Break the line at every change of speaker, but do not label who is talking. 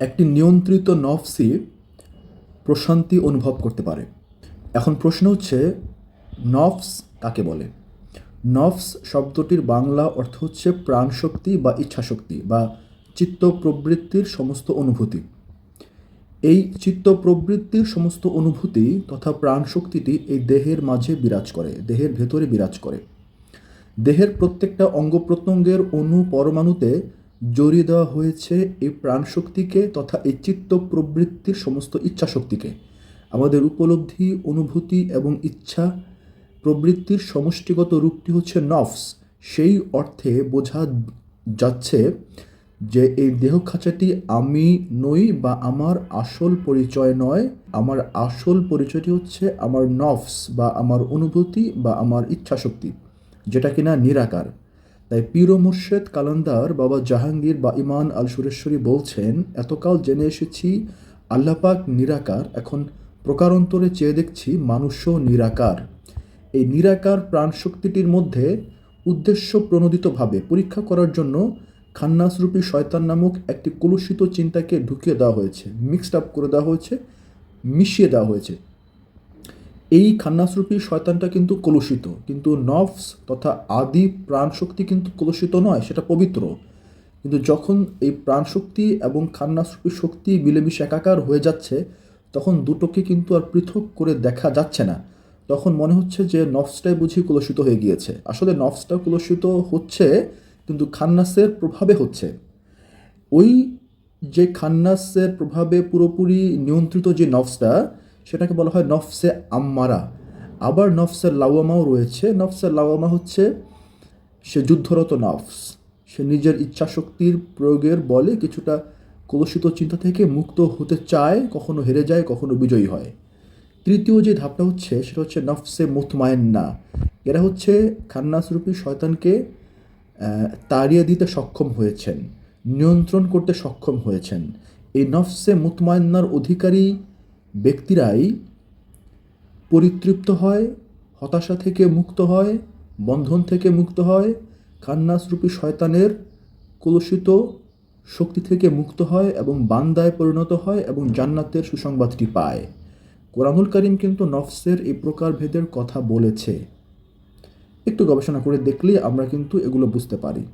একটি নিয়ন্ত্রিত নফসি প্রশান্তি অনুভব করতে পারে। এখন প্রশ্ন হচ্ছে, নফস কাকে বলে? নফস শব্দটির বাংলা অর্থ হচ্ছে প্রাণশক্তি বা ইচ্ছাশক্তি বা চিত্ত প্রবৃত্তির সমস্ত অনুভূতি। এই চিত্ত প্রবৃত্তির সমস্ত অনুভূতি তথা প্রাণশক্তিটি এই দেহের মাঝে বিরাজ করে, দেহের ভেতরে বিরাজ করে। দেহের প্রত্যেকটা অঙ্গ প্রত্যঙ্গের অণু পরমাণুতে জড়িয়ে দেওয়া হয়েছে এই প্রাণশক্তিকে তথা এই চিত্ত প্রবৃত্তির সমস্ত ইচ্ছা শক্তিকে আমাদের উপলব্ধি, অনুভূতি এবং ইচ্ছা প্রবৃত্তির সমষ্টিগত রূপটি হচ্ছে নফস। সেই অর্থে বোঝা যাচ্ছে যে এই দেহ খাঁচাটি আমি নই বা আমার আসল পরিচয় নয়। আমার আসল পরিচয়টি হচ্ছে আমার নফস বা আমার অনুভূতি বা আমার ইচ্ছাশক্তি, যেটা কিনা নিরাকার। তাই পীর মুর্শেদ কালান্দার বাবা জাহাঙ্গীর বা ইমান আল সুরেশ্বরী বলছেন, এতকাল জেনে এসেছি আল্লাপাক নিরাকার, এখন প্রকারান্তরে চেয়ে দেখছি মানুষও নিরাকার। এই নিরাকার প্রাণশক্তিটির মধ্যে উদ্দেশ্য প্রণোদিতভাবে পরীক্ষা করার জন্য খান্নাসরূপী শয়তান নামক একটি কলুষিত চিন্তাকে ঢুকিয়ে দেওয়া হয়েছে মিক্সড আপ করে দেওয়া হয়েছে, মিশিয়ে দেওয়া হয়েছে। এই খান্নাসরূপী শয়তানটা কিন্তু কলুষিত। কিন্তু নফস তথা আদি প্রাণশক্তি কিন্তু কলুষিত নয়, সেটা পবিত্র। কিন্তু যখন এই প্রাণশক্তি এবং খান্নাসরূপী শক্তি মিলেমিশে একাকার হয়ে যাচ্ছে, তখন দুটোকে কিন্তু আর পৃথক করে দেখা যাচ্ছে না। তখন মনে হচ্ছে যে নফসটাই বুঝি কলুষিত হয়ে গিয়েছে। আসলে নফসটা কলুষিত হচ্ছে, কিন্তু খান্নাসের প্রভাবে হচ্ছে। ওই যে খান্নাসের প্রভাবে পুরোপুরি নিয়ন্ত্রিত যে নফসটা সেটাকে বলা হয় নফসে আম্মারা। আবার নফসের লাওয়ামাও রয়েছে। নফসের লাওয়ামা হচ্ছে সে যুদ্ধরত নফস। সে নিজের ইচ্ছাশক্তির প্রয়োগের বলে কিছুটা কলুষিত চিন্তা থেকে মুক্ত হতে চায়, কখনো হেরে যায়, কখনো বিজয়ী হয়। তৃতীয় যে ধাপটা হচ্ছে, সেটা হচ্ছে নফসে মুতমায়েন্না এরা হচ্ছে খান্নাসরূপী শয়তানকে তাড়িয়ে দিতে সক্ষম হয়েছেন, নিয়ন্ত্রণ করতে সক্ষম হয়েছেন। এই নফসে মুতমায়ন্নার অধিকারী ব্যক্তিরাই পরিতৃপ্ত হয়, হতাশা থেকে মুক্ত হয়, বন্ধন থেকে মুক্ত হয় কান্নাসরূপী শয়তানের কলুষিত শক্তি থেকে মুক্ত হয় এবং বান্দায় পরিণত হয় এবং জান্নাতের সুসংবাদটি পায়। কোরআনুল করিম কিন্তু নফসের এই প্রকার ভেদের কথা বলেছে। একটু গবেষণা করে দেখলেই আমরা কিন্তু এগুলো বুঝতে পারি।